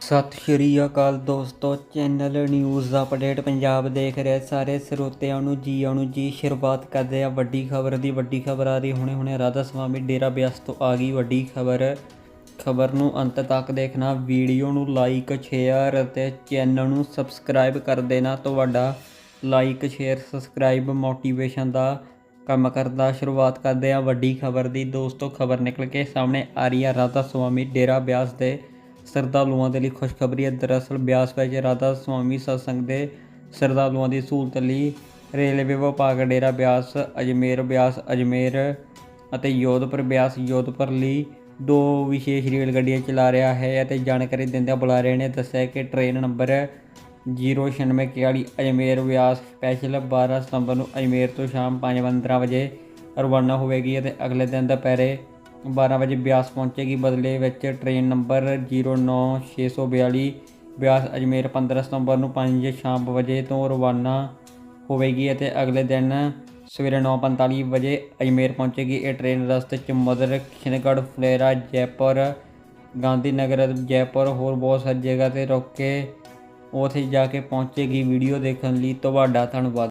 ਸਤਿ ਸ਼੍ਰੀ ਅਕਾਲ ਦੋਸਤੋ, channel news update Punjab ਦੇਖ ਰਹੇ ਸਾਰੇ ਸਰੋਤਿਆਂ ਨੂੰ ਜੀ ਆਇਆਂ ਨੂੰ, ਜੀ ਸ਼ੁਰੂਆਤ ਕਰਦੇ ਆ ਵੱਡੀ ਖਬਰ ਦੀ, ਵੱਡੀ ਖਬਰ ਆ ਰਹੀ ਹੁਣੇ ਹੁਣੇ ਰਾਧਾ ਸਵਾਮੀ ਡੇਰਾ ਬਿਆਸ ਤੋਂ ਆ ਗਈ ਵੱਡੀ ਖਬਰ। ਖਬਰ ਨੂੰ ਅੰਤ ਤੱਕ ਦੇਖਣਾ, ਵੀਡੀਓ ਨੂੰ ਲਾਈਕ ਸ਼ੇਅਰ ਅਤੇ ਚੈਨਲ ਨੂੰ ਸਬਸਕ੍ਰਾਈਬ ਕਰ ਦੇਣਾ। ਤੁਹਾਡਾ ਲਾਈਕ ਸ਼ੇਅਰ ਸਬਸਕ੍ਰਾਈਬ ਮੋਟੀਵੇਸ਼ਨ ਦਾ ਕੰਮ ਕਰਦਾ। ਸ਼ੁਰੂਆਤ ਕਰਦੇ ਆ ਵੱਡੀ ਖਬਰ ਦੀ। ਦੋਸਤੋ, ਖਬਰ ਨਿਕਲ ਕੇ ਸਾਹਮਣੇ ਆ ਰਹੀ ਹੈ ਰਾਧਾ ਸੁਆਮੀ ਡੇਰਾ ਬਿਆਸ ਦੇ ਸ਼ਰਧਾਲੂਆਂ ਦੇ ਲਈ ਖੁਸ਼ਖਬਰੀ ਹੈ। ਦਰਅਸਲ ਬਿਆਸ ਵਿੱਚ ਰਾਧਾ ਸੁਆਮੀ ਸਤਸੰਗ ਦੇ ਸ਼ਰਧਾਲੂਆਂ ਦੀ ਸਹੂਲਤ ਲਈ ਰੇਲਵੇ ਵਿਭਾਗ ਡੇਰਾ ਬਿਆਸ, ਅਜਮੇਰ ਬਿਆਸ, ਅਜਮੇਰ ਅਤੇ ਯੋਧਪੁਰ ਬਿਆਸ, ਯੋਧਪੁਰ ਲਈ ਦੋ ਵਿਸ਼ੇਸ਼ ਰੇਲ ਗੱਡੀਆਂ ਚਲਾ ਰਿਹਾ ਹੈ ਅਤੇ ਜਾਣਕਾਰੀ ਦਿੰਦਿਆਂ ਬੁਲਾਰੇ ਨੇ ਦੱਸਿਆ ਕਿ train number 09641 Ajmer Beas special 12 ਸਤੰਬਰ ਨੂੰ ਅਜਮੇਰ ਤੋਂ ਸ਼ਾਮ 5:15 ਵਜੇ ਰਵਾਨਾ ਹੋਵੇਗੀ ਅਤੇ ਅਗਲੇ ਦਿਨ ਦੁਪਹਿਰੇ 12 ਵਜੇ ਬਿਆਸ ਪਹੁੰਚੇਗੀ ਬਦਲੇ ਵਿੱਚ ਟ੍ਰੇਨ ਨੰਬਰ 09642 ਬਿਆਸ ਅਜਮੇਰ 15 ਸਤੰਬਰ ਨੂੰ 5 ਸ਼ਾਮ ਵਜੇ ਤੋਂ ਰਵਾਨਾ ਹੋਵੇਗੀ ਅਤੇ ਅਗਲੇ ਦਿਨ ਸਵੇਰੇ 9:45 ਵਜੇ ਅਜਮੇਰ ਪਹੁੰਚੇਗੀ ਇਹ ਟ੍ਰੇਨ ਰਸਤੇ 'ਚ ਮਦਰ ਕਿਸ਼ਨਗੜ੍ਹ, ਫਲੇਰਾ, ਜੈਪੁਰ ਗਾਂਧੀ ਨਗਰ ਜੈਪੁਰ, ਹੋਰ ਬਹੁਤ ਸਾਰੀ ਜਗ੍ਹਾ ਤੇ ਰੁਕ ਕੇ ਉੱਥੇ ਜਾ ਕੇ ਪਹੁੰਚੇਗੀ ਵੀਡੀਓ ਦੇਖਣ ਲਈ। ਤੁਹਾਡਾ ਧੰਨਵਾਦ।